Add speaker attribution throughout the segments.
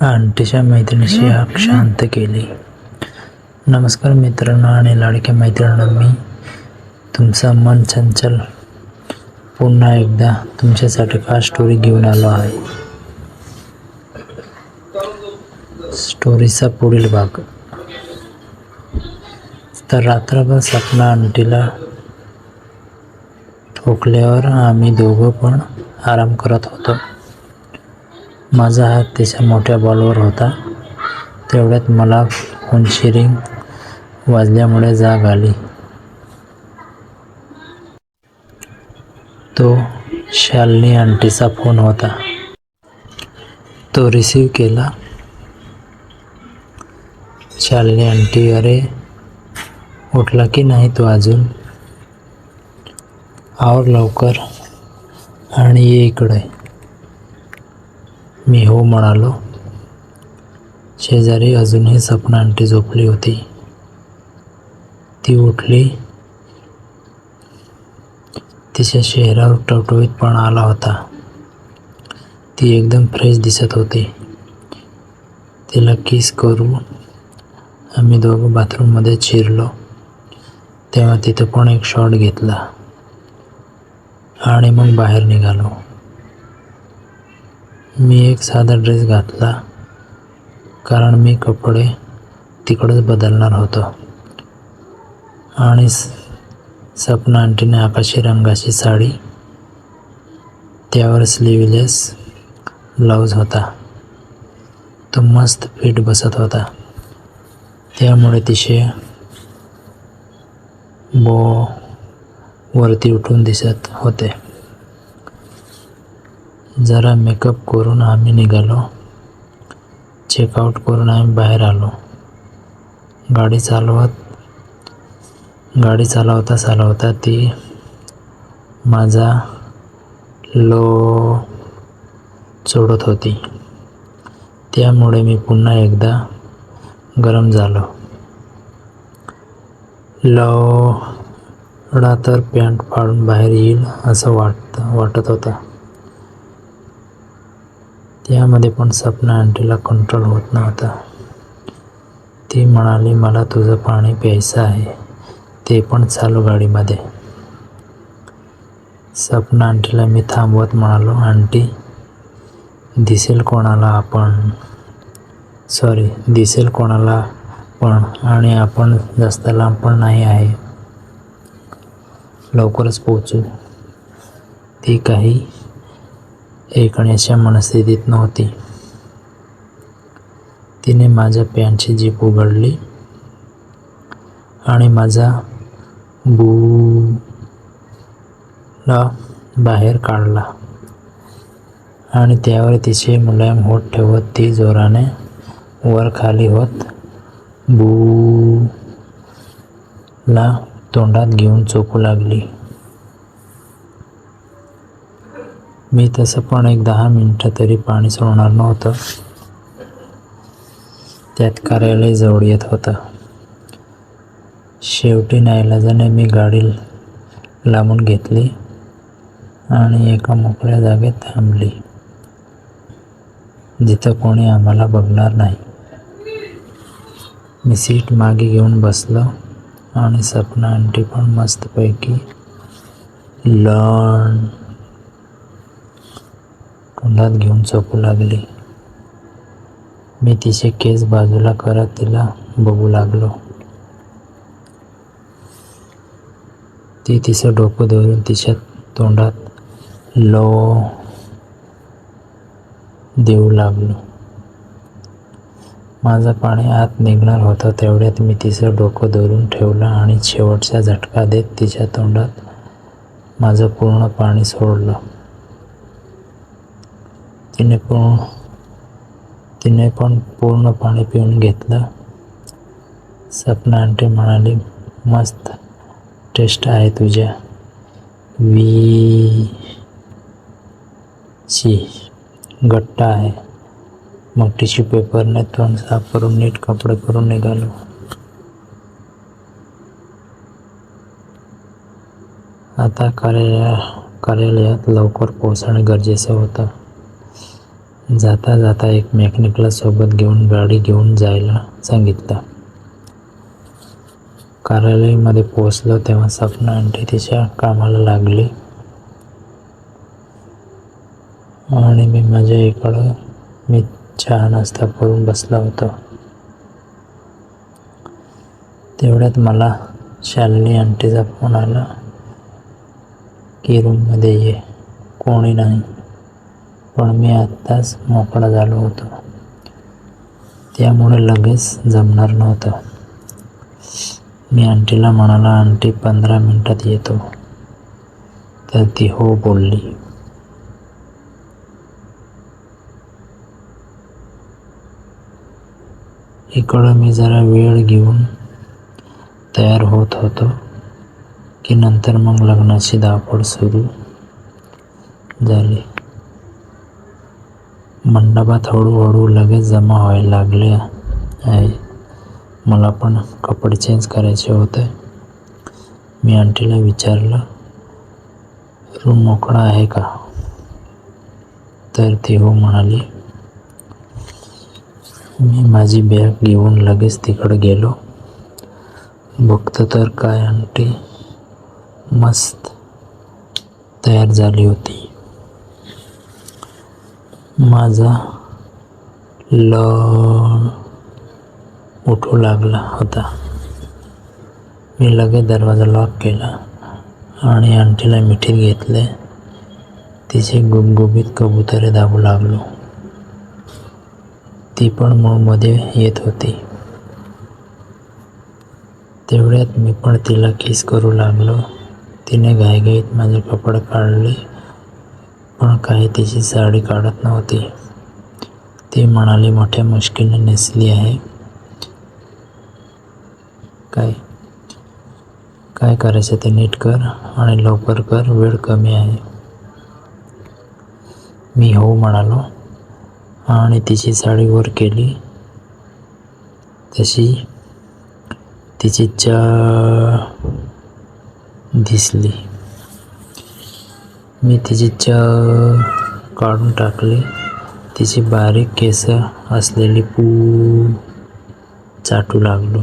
Speaker 1: आंटीच्या मैत्रिणीशी आग शांत केली. नमस्कार मित्रांनो आणि लाडक्या मैत्रिणींनो मी तुमचा मन चंचल. पुन्हा एकदा तुमच्यासाठी खास स्टोरी घेऊन आलो आहे. स्टोरीचा पुढील भाग. तर रात्रभर सपना आंटीला ठोकल्यावर आम्ही दोघं पण आराम करत होतो. माझा हात तिच्या मोठ्या बॉलवर होता. तेवढ्यात मला फोनची रिंग वाजल्यामुळे जाग आली. तो शालिनी आंटीचा फोन होता. तो रिसीव केला. शालिनी आंटी अरे उठला की नाही तो अजून? आवर लवकर आणि ये इकडे. मी हो म्हणालो. शेजारी अजूनही सपना आंटी झोपली होती. ती उठली. तिच्या चेहऱ्यावर टवटवीतपणा आला होता. ती एकदम फ्रेश दिसत होती. तिला किस करू? आम्ही दोघं बाथरूममध्ये चिरलो. तेव्हा तिथं पण एक शॉट घेतला. आणि मग बाहेर निघालो. मी एक साधा ड्रेस घातला कारण मी कपडे तिकडंच बदलणार होतो. आणि स- सपना आंटीने आकाशी रंगाची साडी त्यावर स्लीवलेस ब्लाऊज होता. तो मस्त फिट बसत होता. त्यामुळे तिचे बो वरती उठून दिसत होते. जरा मेकअप करून आम्ही निघालो. चेकआउट करून आम्ही बाहेर आलो. गाडी चालवत गाडी चालवता चालवता ती माझा लो सोडत होती. त्यामुळे मी पुन्हा एकदा गरम झालो. लवडा तर पॅन्ट फाडून बाहेर येईल असं वाटतं वाटत होतं. त्यामध्ये पण सपना आंटीला कंट्रोल होत नव्हता. ती म्हणाली मला तुझं पाणी प्यायचं आहे. ते पण चालू गाडीमध्ये. सपना आंटीला मी थांबवत म्हणालो आंटी दिसेल कोणाला आपण? सॉरी दिसेल कोणाला पण आणि आपण जास्त लांब पण नाही आहे. लवकरच पोचू ती काही ऐकण्याच्या मनस्थितीत नव्हती. तिने माझ्या पॅन्टची जीप उघडली आणि माझा बूला बाहेर काढला आणि त्यावर तिचे मुलायम होत ठेवत ती जोराने वर खाली होत बूला तोंडात घेऊन चोपू लागली. मी तसं पण एक दहा मिनटं तरी पाणी सोडणार नव्हतं. त्यात कार्यालय जवळ येत होतं. शेवटी नाईलाजाने मी गाडी लांबून घेतली आणि एका मोकळ्या जागेत थांबली जिथं कोणी आम्हाला बघणार नाही. मी सीट मागे घेऊन बसलो आणि सपना आंटी पण मस्तपैकी लण तोंडात घेऊन चोपू लागली. मी तिचे केस बाजूला करत तिला बघू लागलो. ती तिचं डोकं धरून तिच्या तोंडात लो देऊ लागलो. माझं पाणी आत निघणार होतं तेवढ्यात मी तिचं डोकं धरून ठेवलं आणि शेवटचा झटका देत तिच्या तोंडात माझं पूर्ण पाणी सोडलं. तिने पण तिने पण पूर्ण पाणी पिऊन घेतलं? सपना आंटी म्हणाली मस्त टेस्ट आहे तुझ्या. वी ची घट्ट आहे. मग टिश्यू पेपरने तोंड साफ करून नीट कपडे करून निघालो. आता कार्यालया कार्यालयात लवकर पोहोचणे गरजेचं होतं. जाता जाता एक मेकॅनिकला सोबत घेऊन गाडी घेऊन जायला सांगितलं. कार्यालयामध्ये पोहोचलो तेव्हा सपना आंटी तिच्या कामाला लागली. आणि मी माझ्या इकडं मी चहा नाश्ता करून बसला होतो. तेवढ्यात मला शालिनी आंटीचा फोन आला की रूममध्ये ये कोणी नाही. पण मी आत्ताच मोकळा झालो होतो. त्यामुळे लगेच जमणार नव्हतं. मी आंटीला म्हणाला आंटी पंधरा मिनटात येतो. तर ती हो बोलली. इकडं मी जरा वेळ घेऊन तयार होत होतो की नंतर मग लग्नाची धावपळ सुरू झाली. मंडपात हळूहळू लगेच जमा व्हायला लागले आहे. मला पण कपडे चेंज करायचे होते. मी आंटीला विचारलं रूम मोकळा आहे का? तर ती हो म्हणाली मी माझी बॅग घेऊन लगेच तिकडे गेलो. बघतो तर काय आंटी मस्त तयार झाली होती. माझा ल उठू लागला होता. मी लगेच दरवाजा लॉक केला आणि आंटीला मिठीत घेतले. तिचे गुबगुबीत कबुतरे दाबू लागलो. ती पण मूळमध्ये येत होती. तेवढ्यात मी पण तिला किस करू लागलो. तिने घाईघाईत माझे कपडे काढले. पण काही तिची साडी काढत नव्हती. ती म्हणाली मोठ्या मुश्किलने नेसली आहे. काय? काय करायचं ते नीट कर आणि लवकर कर वेळ कमी आहे. मी हो म्हणालो आणि तिची साडी वर केली. तशी तिची चा दिसली. मी तिची च काढून टाकली. तिची बारीक केस असलेली पू चाटू लागलो.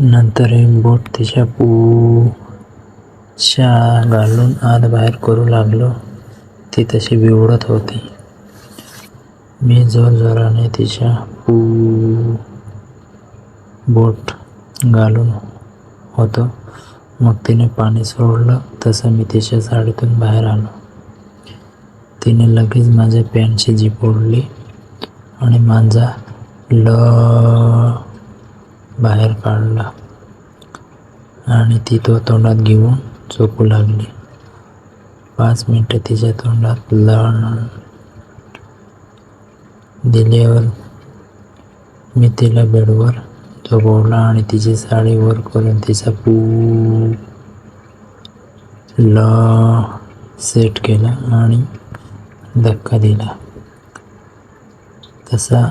Speaker 1: नंतर एक बोट तिच्या पूच्या घालून आत बाहेर करू लागलो. ती तशी बिवडत होती. मी जोरजोराने तिच्या पू बोट घालून होतो. मग तिने पाणी सोडलं तसं मी तिच्या साडीतून बाहेर आलो. तिने लगेच माझ्या पॅन्टची जीप ओढली आणि माझा ल बाहेर काढला आणि ती तो तोंडात घेऊन झोपू लागली. पाच मिनटं तिच्या तोंडात लण दिल्यावर मी तिला बेडवर झोपवला आणि तिची साडी वर करून तिचा पू ल सेट केला आणि धक्का दिला. तसा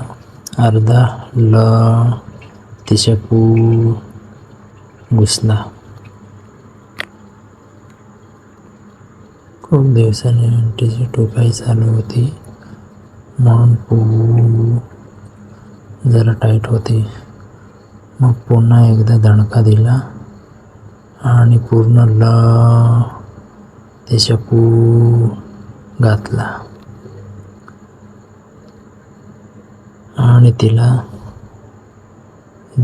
Speaker 1: अर्धा ल तिच्या पू घुसला. खूप दिवसांनी तिची टोकाई चालू होती म्हणून पू जरा टाईट होती. मग पुन्हा एकदा दणका दिला आणि पूर्ण ल तिच्या पू घातला. आणि तिला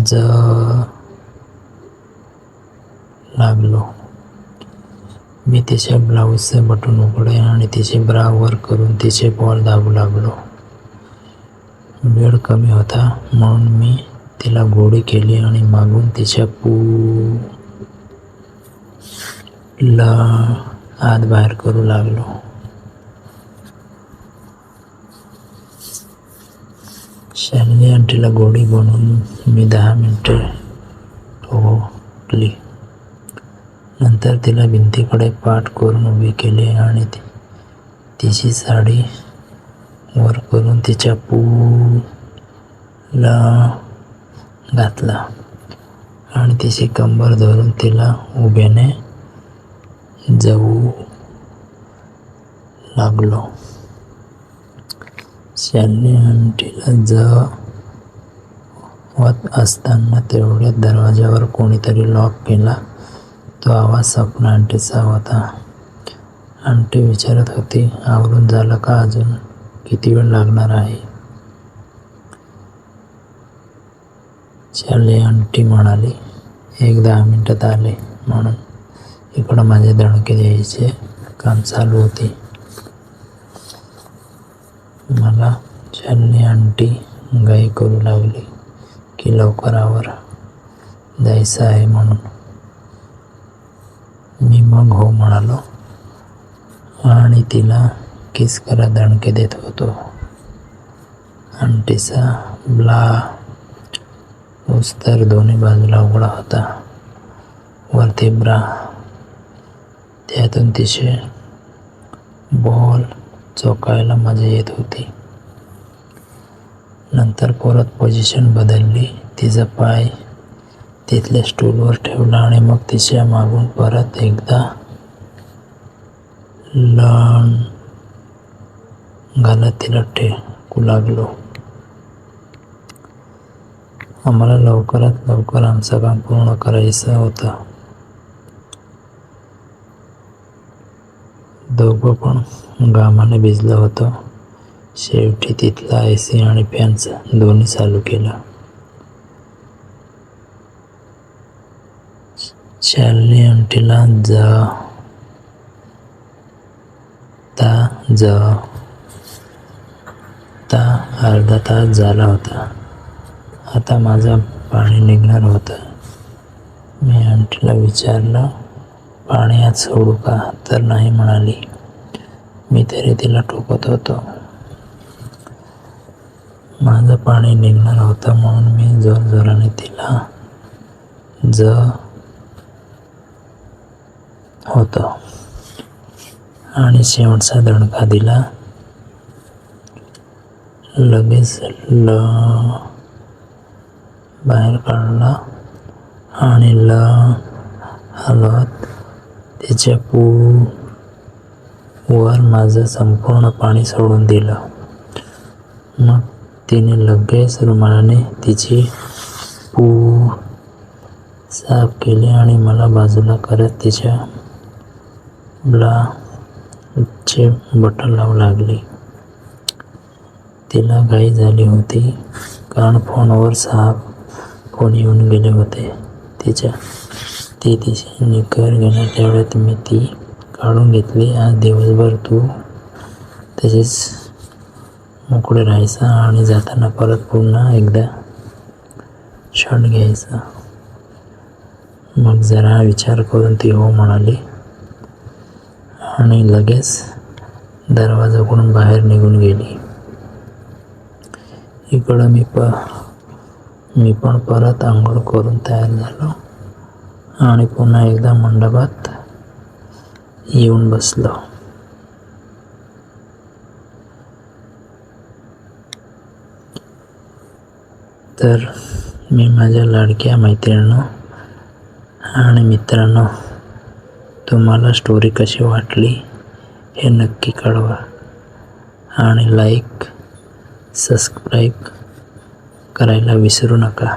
Speaker 1: ज लागलो. मी तिच्या ब्लाऊजचे बटन उघडे आणि तिचे ब्रा वर करून तिचे बॉल दाबू लागलो. वेळ कमी होता म्हणून मी तिला गोडी केली आणि मागून तिच्या पू ला आत बाहेर करू लागलो. शालिनी आंटीला गोडी बनवून मी दहा मिनटे ठोकली. नंतर तिला भिंतीकडे पाठ करून उभी केली आणि ती तिची साडी वर करून तिच्या पूला घातला. आणि तिची कंबर धरून तिला उभ्याने जाऊ लागलो. शालिनी आंटीला जवत असताना तेवढ्यात दरवाजावर कोणीतरी लॉक केला. तो आवाज सपना आंटीचा होता. आंटी विचारत होती आवरून झालं का अजून? किती वेळ लागणार आहे? शालिनी आंटी म्हणाली. एक दहा मिनिटात आले म्हणून. इकडं माझे दणके द्यायचे. काम चालू होते. मला शालिनी आंटी. गाई करू लागली की लवकर आवर जायचं आहे म्हणून. मी मग हो म्हणालो आणि तिला किस करा दणके देत होतो. आंटीचा ब्ला उस्तर दोन्ही बाजूला उघडा होता. वरती ब्रा. त्यातून तिचे बॉल चोकायला मजा येत होती. नंतर परत पोझिशन बदलली. तिचा पाय तिथल्या स्टूलवर ठेवला आणि मग तिच्या मागून परत एकदा लण घालत तिला टेकू लागलो. आम्हाला लवकरात लवकर आमचं काम पूर्ण करायचं होतं. दोघं पण घामाने भिजलं होतं. शेवटी तिथला ए सी आणि फॅनचा दोन्ही चालू केला. शालिनी आंटीला जा. ता ज. ता अर्धा तास झाला होता. आता माझं पाणी निघणार होतं. मी आंटीला विचारलं पाणी आत सोडू का? तर नाही म्हणाली. मी तरी तिला टोकत होतो. माझं पाणी निघणार होतं म्हणून मी जोरजोराने तिला ज होतं आणि शेवटचा दणका दिला. लगेच ल बाहेर काढला आणि ल हलवत तिच्या पू वर माझं संपूर्ण पाणी सोडून दिलं. मग तिने लगेच रुमालाने तिची पू साफ केली आणि मला बाजूला करत तिच्या चे बटन लावू लागली. तिला घाई झाली होती कारण फोनवर साफ कोण येऊन गेले होते? तिच्या ती तिची निकर घेणार तेवढ्यात मी ती काढून घेतली. आज दिवसभर तू तसेच मोकळे राहायचा आणि जाताना परत पुन्हा एकदा क्षण घ्यायचा. मग जरा विचार करून ती हो म्हणाली आणि लगेच दरवाजाकडून बाहेर निघून गेली. इकडं मी प मी पण परत आंघोळ करून तयार झालो आणि पुन्हा एकदा मंडपात येऊन बसलो. तर मी माझ्या लाडक्या मैत्रिणींनो आणि मित्रांनो तुम्हाला स्टोरी कशी वाटली हे नक्की कळवा आणि लाईक सबस्क्राईब करायला विसरू नका.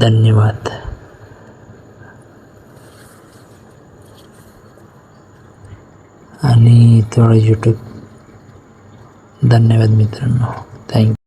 Speaker 1: धन्यवाद. आणि थोडं यूट्यूब धन्यवाद मित्रांनो. थँक्यू